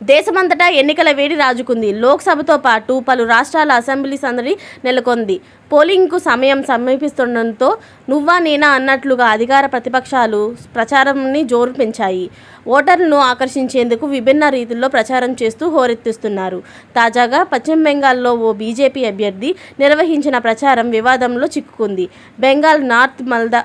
దేశమంతటా ఎన్నికల వేడి రాజుకుంది. లోక్సభతో పాటు పలు రాష్ట్రాల అసెంబ్లీ సందడి నెలకొంది. పోలింగ్కు సమయం సమీపిస్తుండటంతో నువ్వా నేనా అన్నట్లుగా అధికార ప్రతిపక్షాలు ప్రచారంని జోరు పెంచాయి. ఓటర్లను ఆకర్షించేందుకు విభిన్న రీతుల్లో ప్రచారం చేస్తూ హోరెత్తిస్తున్నారు. తాజాగా పశ్చిమ బెంగాల్లో ఓ బీజేపీ అభ్యర్థి నిర్వహించిన ప్రచారం వివాదంలో చిక్కుకుంది. బెంగాల్ నార్త్ మల్దా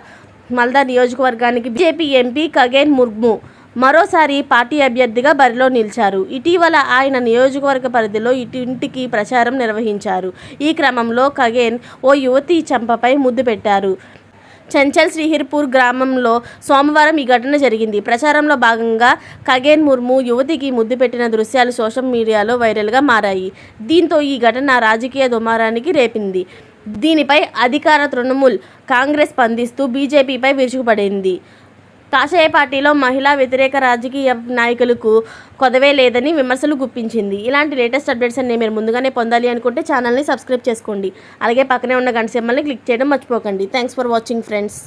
మల్దా నియోజకవర్గానికి బీజేపీ ఎంపీ కగేన్ ముర్ము మరోసారి పార్టీ అభ్యర్థిగా బరిలో నిలిచారు. ఇటీవల ఆయన నియోజకవర్గ పరిధిలో ఇంటింటికి ప్రచారం నిర్వహించారు. ఈ క్రమంలో కగేన్ ఓ యువతి చంపపై ముద్దు పెట్టారు. చంచల్ శ్రీహిర్పూర్ గ్రామంలో సోమవారం ఈ ఘటన జరిగింది. ప్రచారంలో భాగంగా కగేన్ ముర్ము యువతికి ముద్దు పెట్టిన దృశ్యాలు సోషల్ మీడియాలో వైరల్గా మారాయి. దీంతో ఈ ఘటన రాజకీయ దుమారానికి రేపింది. దీనిపై అధికార తృణమూల్ కాంగ్రెస్ స్పందిస్తూ బీజేపీపై విరుచుకుపడింది. కాషాయ పార్టీలో మహిళా వ్యతిరేక రాజకీయ నాయకులకు కొదవే లేదని విమర్శలు గుప్పించింది. ఇలాంటి లేటెస్ట్ అప్డేట్స్ అన్ని మీరు ముందుగానే పొందాలి అనుకుంటే ఛానల్ని సబ్స్క్రైబ్ చేసుకోండి. అలాగే పక్కనే ఉన్న గంట సింబల్ని క్లిక్ చేయడం మర్చిపోకండి. Thanks for watching friends.